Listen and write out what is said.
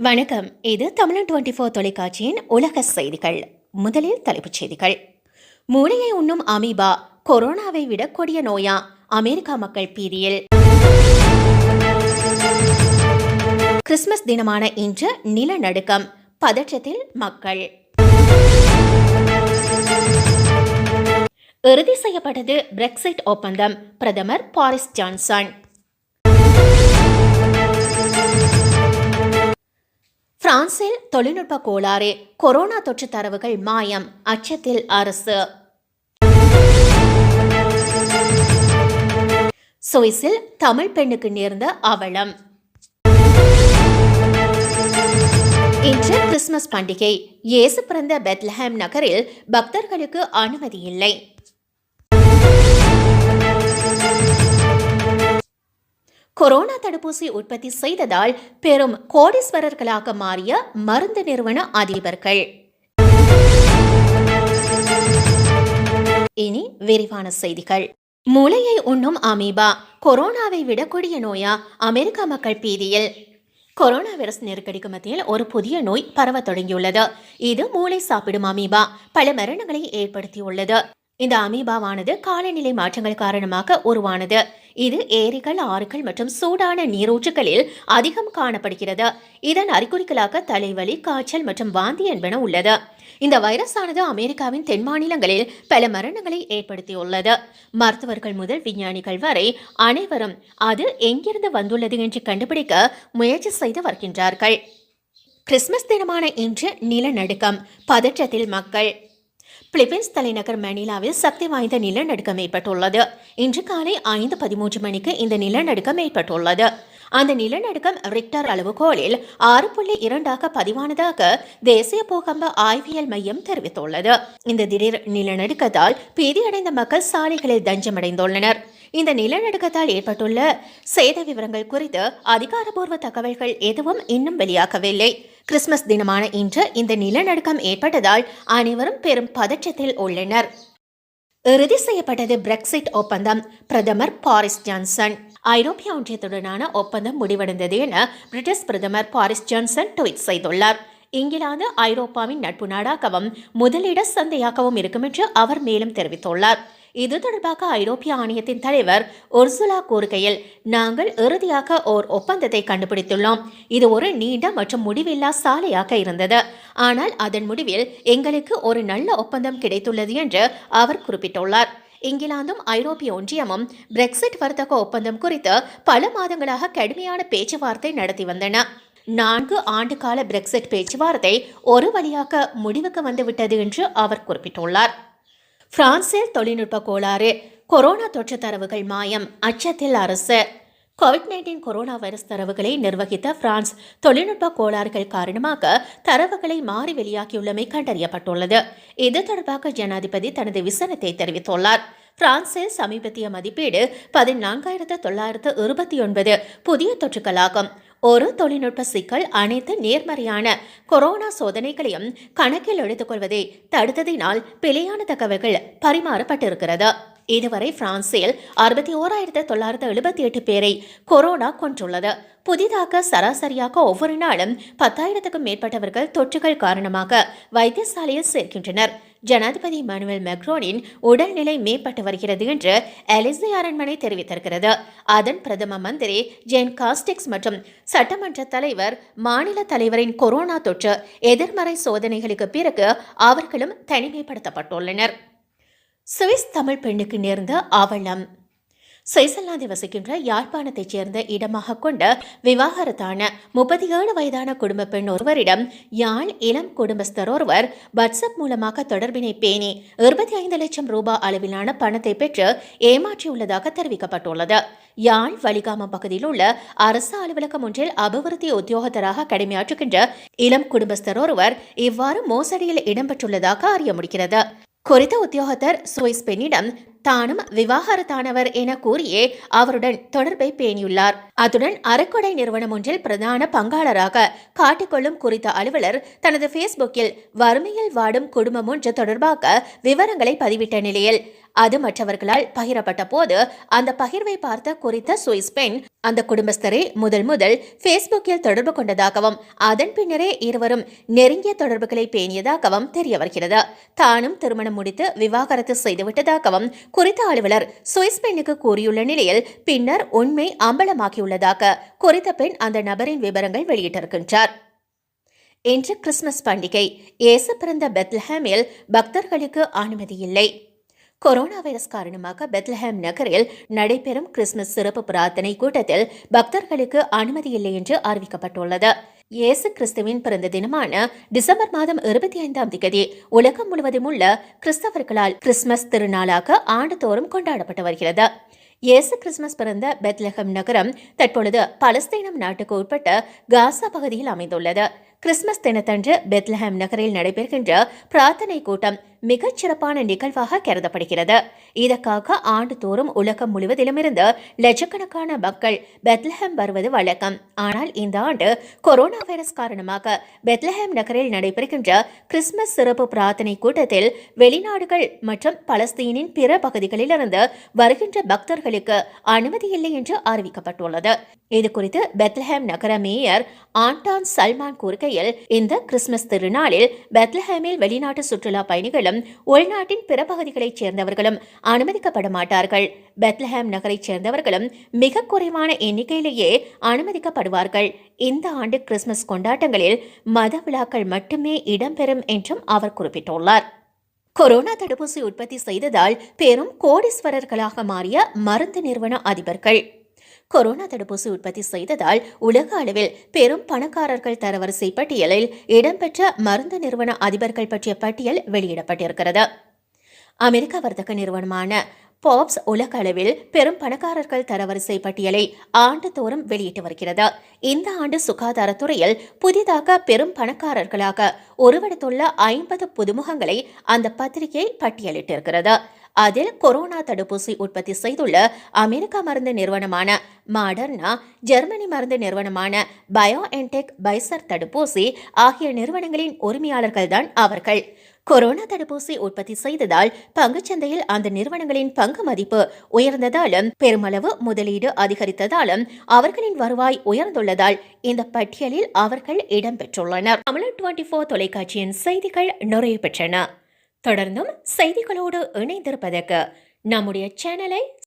வணக்கம். இது தமிழன் டுவெண்ட்டி ஃபோர் தொலைக்காட்சியின் உலக செய்திகள். முதலில் தலைப்புச் செய்திகள். மூளையை உண்ணும் அமீபா கொரோனாவை விட கொடிய நோயா? அமெரிக்கா மக்கள் பீதியில். கிறிஸ்துமஸ் தினமான இன்று நிலநடுக்கம். பதற்றத்தில் மக்கள். இறுதி செய்யப்பட்டது பிரெக்சிட் ஒப்பந்தம். பிரதமர் பாரிஸ் ஜான்சன். பிரான்சில் தொழில்நுட்ப கோளாறு கொரோனா தொற்று தரவுகள் மாயம். அச்சத்தில் அரசு. சுவிஸில் தமிழ் பெண்ணுக்கு நேர்ந்த அவலம். இன்று கிறிஸ்துமஸ் பண்டிகை. இயேசு பிறந்த பெத்லஹேம் நகரில் பக்தர்களுக்கு அனுமதி இல்லை. கொரோனா தடுப்பூசி உற்பத்தி செய்ததால் பெரும் கோடீஸ்வரர்களாக மாறிய மருந்து நிறுவன அதிபர்கள். இனி விரிவான செய்திகள். மூளையை உண்ணும் அமீபா கொரோனாவை விட கொடிய நோயா அமெரிக்க மக்கள் பீதியில். கொரோனா வைரஸ் நெருக்கடிக்கு மத்தியில் ஒரு புதிய நோய் பரவ தொடங்கியுள்ளது. இது மூளை சாப்பிடும் அமீபா பல மரணங்களை ஏற்படுத்தியுள்ளது. இந்த அமீபாவானது காலநிலை மாற்றங்கள் காரணமாக உருவானது. இது ஏரிகள் ஆறுகள் மற்றும் சூடான நீரூற்றுகளில் அதிகம் காணப்படுகிறது. இதன் அறிகுறிகளாக தலைவலி காய்ச்சல் மற்றும் வாந்தி என்பன உள்ளது. இந்த வைரஸானது அமெரிக்காவின் தென் மாநிலங்களில் பல மரணங்களை ஏற்படுத்தியுள்ளது. மருத்துவர்கள் முதல் விஞ்ஞானிகள் வரை அனைவரும் அது எங்கிருந்து வந்துள்ளது என்று கண்டுபிடிக்க முயற்சி செய்து வருகின்றார்கள். கிறிஸ்துமஸ் தினமான இன்று நிலநடுக்கம் பதற்றத்தில் மக்கள் பிலிப்பைன்ஸ் தலைநகர் மணிலாவில் சக்தி வாய்ந்த நிலநடுக்கம் ஏற்பட்டுள்ளது. இன்று காலை ஐந்து பதிமூன்று மணிக்கு இந்த நிலநடுக்கம் ஏற்பட்டுள்ளது. அந்த நிலநடுக்கம் ரிக்டர் அளவுகோலில் ஆறு புள்ளி இரண்டாக பதிவானதாக தேசிய பூகம்ப ஆய்வியல் மையம் தெரிவித்துள்ளது. இந்த திடீர் நிலநடுக்கத்தால் பீதியடைந்த மக்கள் சாலைகளில் தஞ்சமடைந்துள்ளனர். இந்த நிலநடுக்கத்தால் ஏற்பட்டுள்ள சேத விவரங்கள் குறித்து அதிகாரப்பூர்வ தகவல்கள் எதுவும் இன்னும் வெளியாகவில்லை. கிறிஸ்துமஸ் தினமான இன்று இந்த நிலநடுக்கம் ஏற்பட்டதால் அனைவரும் பெரும் பதற்றத்தில் உள்ளனர். இறுதி செய்யப்பட்டது பிரெக்சிட் ஒப்பந்தம். பிரதமர் பாரிஸ் ஜான்சன். ஐரோப்பிய ஒன்றியத்துடனான ஒப்பந்தம் முடிவடைந்தது என பிரிட்டிஷ் பிரதமர் பாரிஸ் ஜான்சன் ட்வீட் செய்துள்ளார். இங்கிலாந்து ஐரோப்பாவின் நட்பு நாடாகவும் முதலிட சந்தையாகவும் இருக்கும் என்று அவர் மேலும் தெரிவித்துள்ளார். இது தொடர்பாக ஐரோப்பிய ஆணையத்தின் தலைவர் ஒர்சுலா கூறுகையில் நாங்கள் இறுதியாக ஓர் ஒப்பந்தத்தை கண்டுபிடித்துள்ளோம். இது ஒரு நீண்ட மற்றும் முடிவில்லா சாலையாக இருந்தது. ஆனால் அதன் முடிவில் எங்களுக்கு ஒரு நல்ல ஒப்பந்தம் கிடைத்துள்ளது என்று அவர் குறிப்பிட்டுள்ளார். இங்கிலாந்தும் ஐரோப்பிய ஒன்றியமும் பிரெக்சிட் வர்த்தக ஒப்பந்தம் குறித்து பல மாதங்களாக கடுமையான பேச்சுவார்த்தை நடத்தி வந்தன. நான்கு ஆண்டு கால பிரெக்சிட் பேச்சுவார்த்தை ஒரு வழியாக முடிவுக்கு வந்துவிட்டது என்று அவர் குறிப்பிட்டுள்ளார். பிரான்சில் தொழில்நுட்ப கோளாறு கொரோனா தொற்று தரவுகள் மாயம் அச்சத்தில் அரசு. கோவிட் நைன்டீன் கொரோனா வைரஸ் தரவுகளை நிர்வகித்த பிரான்ஸ் தொழில்நுட்ப கோளாறுகள் காரணமாக தரவுகளை மாறி வெளியாகியுள்ளமை கண்டறியப்பட்டுள்ளது. இது தொடர்பாக ஜனாதிபதி தனது விசனத்தை தெரிவித்துள்ளார். பிரான்சில் சமீபத்திய மதிப்பீடு பதினான்காயிரத்து தொள்ளாயிரத்து இருபத்தி ஒன்பது புதிய தொற்றுக்களாகும். ஒரு தொழில்நுட்ப சிக்கல் அனைத்து நேர்மறையான கொரோனா சோதனைகளையும் கணக்கில் எடுத்துக்கொள்வதை தடுத்ததினால் பிழையான தகவல்கள் பரிமாறப்பட்டிருக்கிறது. இதுவரை பிரான்சில் அறுபத்தி ஓராயிரத்து தொள்ளாயிரத்து எழுபத்தி எட்டு பேரை கொரோனா கொன்றுள்ளது. புதிதாக சராசரியாக ஒவ்வொரு நாளும் பத்தாயிரத்துக்கும் மேற்பட்டவர்கள் தொற்றுகள் காரணமாக வைத்தியசாலையில் சேர்க்கின்றனர். ஜனாதிபதி மனுவல் மெக்ரோனின் உடல்நிலை மேம்பட்டு வருகிறது என்று எலிசே அரண்மனை தெரிவித்திருக்கிறது. அதன் பிரதம மந்திரி ஜென் காஸ்டிக்ஸ் மற்றும் சட்டமன்ற தலைவர் மாநில தலைவரின் கொரோனா தொற்று எதிர்மறை சோதனைகளுக்கு பிறகு அவர்களும் தனிமைப்படுத்தப்பட்டுள்ளனர். சுவிஸ் தமிழ் பெண்ணுக்கு நேர்ந்த அவலம். சுவிட்சர்லாந்தை வசிக்கின்ற யாழ்ப்பாணத்தைச் சேர்ந்த இடமாக கொண்ட விவாகரத்தான முப்பத்தி ஏழு வயதான குடும்ப பெண் ஒருவரிடம் யாழ் இளம் குடும்பஸ்தர் ஒருவர் வாட்ஸ்அப் மூலமாக தொடர்பினை பேணி இருபத்தி ஐந்து லட்சம் ரூபாய் அளவிலான பணத்தை பெற்று ஏமாற்றியுள்ளதாக தெரிவிக்கப்பட்டுள்ளது. யாழ் வலிகாமம் பகுதியில் உள்ள அரசு அலுவலகம் ஒன்றில் அபிவிருத்தி உத்தியோகத்தராக கடமையாற்றுகின்ற இளம் குடும்பஸ்தர் ஒருவர் இவ்வாறு மோசடியில் இடம்பெற்றுள்ளதாக அறிய முடிகிறது. குறித்த உத்தியோகத்தர் சுவிஸ் பெண்ணிடம் தானும் விவாகரத்தானவர் என கூறியே அவருடன் தொடர்பை பேணியுள்ளார். அத்துடன் அறக்கொடை நிறுவனம் ஒன்றில் பிரதான பங்காளராக காட்டிக்கொள்ளும் குறித்த அலுவலர் தனது பேஸ்புக்கில் வறுமையில் வாடும் குடும்பம் ஒன்று தொடர்பாக விவரங்களை பதிவிட்ட நிலையில் அது மற்றவர்களால் பகிரப்பட்ட போது அந்த பகிர்வை பார்த்த குறித்த சுவிஸ் பெண் அந்த குடும்பஸ்தரை முதல் முதல் ஃபேஸ்புக்கில் தொடர்பு கொண்டதாகவும் அதன் பின்னரே இருவரும் நெருங்கிய தொடர்புகளை பேணியதாகவும் தெரிய வருகிறது. தானும் திருமணம் முடித்து விவாகரத்து செய்துவிட்டதாகவும் குறித்த அலுவலர் சுவிஸ் பெண்ணுக்கு கூறியுள்ள நிலையில் பின்னர் உண்மை அம்பலமாகியுள்ளதாக குறித்த பெண் அந்த நபரின் விவரங்கள் வெளியிட்டிருக்கின்றார். இன்று கிறிஸ்துமஸ் பண்டிகை. இயேசு பிறந்த பெத்லஹேமில் பக்தர்களுக்கு அனுமதி இல்லை. கொரோனா வைரஸ் காரணமாக பெத்லஹேம் நகரில் நடைபெறும் கிறிஸ்துமஸ் சிறப்பு பிரார்த்தனை கூட்டத்தில் பக்தர்களுக்கு அனுமதி இல்லை என்று அறிவிக்கப்பட்டுள்ளது. இயேசு கிறிஸ்துவின் பிறந்த தினமான டிசம்பர் மாதம் இருபத்தி ஐந்தாம் தேதி உலகம் முழுவதும் உள்ள கிறிஸ்தவர்களால் கிறிஸ்துமஸ் திருநாளாக ஆண்டுதோறும் கொண்டாடப்பட்டு வருகிறது. இயேசு கிறிஸ்துமஸ் பிறந்த பெத்லஹம் நகரம் தற்பொழுது பலஸ்தீனம் நாட்டுக்கு உட்பட்ட காசா பகுதியில் அமைந்துள்ளது. கிறிஸ்துமஸ் தினத்தன்று பெத்லஹாம் நகரில் நடைபெறுகின்ற பிரார்த்தனை கூட்டம் மிகச் சிறப்பான நிகழ்வாக கருதப்படுகிறது. இதற்காக ஆண்டுதோறும் உலகம் முழுவதிலுமிருந்து லட்சக்கணக்கான மக்கள் பெத்லஹாம் வருவது வழக்கம். ஆனால் இந்த ஆண்டு கொரோனா வைரஸ் காரணமாக பெத்லஹாம் நகரில் நடைபெறுகின்ற கிறிஸ்துமஸ் சிறப்பு பிரார்த்தனை கூட்டத்தில் வெளிநாடுகள் மற்றும் பலஸ்தீனின் பிற பகுதிகளிலிருந்து வருகின்ற பக்தர்களுக்கு அனுமதி இல்லை என்று அறிவிக்கப்பட்டுள்ளது. இது குறித்து பெத்லஹேம் நகர மேயர் ஆண்டான் சல்மான் கூறுகையில் இந்த கிறிஸ்துமஸ் திருநாளில் பெத்லஹேமில் வெளிநாட்டு சுற்றுலா பயணிகளும் உள்நாட்டின் பிற பகுதிகளைச் சேர்ந்தவர்களும் அனுமதிக்கப்பட மாட்டார்கள் பெத்லஹேம் நகரைச் சேர்ந்தவர்களும் மிக குறைவான எண்ணிக்கையிலேயே அனுமதிக்கப்படுவார்கள். இந்த ஆண்டு கிறிஸ்துமஸ் கொண்டாட்டங்களில் மத விழாக்கள் மட்டுமே இடம்பெறும் என்றும் அவர் குறிப்பிட்டுள்ளார். கொரோனா தடுப்பூசி உற்பத்தி செய்ததால் பெரும் கோடீஸ்வரர்களாக மாறிய மருந்து நிறுவன அதிபர்கள். கொரோனா தடுப்பூசி உற்பத்தி செய்ததால் உலக அளவில் பெரும் பணக்காரர்கள் தரவரிசை பட்டியலில் இடம்பெற்ற மருந்து நிறுவன அதிபர்கள் பற்றிய பட்டியல் வெளியிடப்பட்டிருக்கிறது. அமெரிக்க வர்த்தக நிறுவனமான பாப்ஸ் உலக அளவில் பெரும் பணக்காரர்கள் தரவரிசை பட்டியலை ஆண்டுதோறும் வெளியிட்டு வருகிறது. இந்த ஆண்டு சுகாதாரத்துறையில் புதிதாக பெரும் பணக்காரர்களாக உருவெடுத்துள்ள ஐம்பது புதுமுகங்களை அந்த பத்திரிகை பட்டியலிட்டிருக்கிறது. அதில் கொரோனா தடுப்பூசி உற்பத்தி செய்துள்ள அமெரிக்க மருந்து நிறுவனமான மாடர்னா ஜெர்மனி மருந்து நிறுவனமான பயோ என்டெக் பைசர் தடுப்பூசி ஆகிய நிறுவனங்களின் உரிமையாளர்கள்தான் அவர்கள். கொரோனா தடுப்பூசி உற்பத்தி செய்ததால் பங்குச்சந்தையில் அந்த நிறுவனங்களின் பங்கு மதிப்பு உயர்ந்ததாலும் பெருமளவு முதலீடு அதிகரித்ததாலும் அவர்களின் வருவாய் உயர்ந்துள்ளதால் இந்த பட்டியலில் அவர்கள் இடம்பெற்றுள்ளனர். தமிழ் டுவெண்டி போர் தொலைக்காட்சியின் செய்திகள் நிறைவு பெற்றன. தொடர்ந்தும் செய்திகளோடு இணைந்திருப்பதற்கு நம்முடைய சேனலை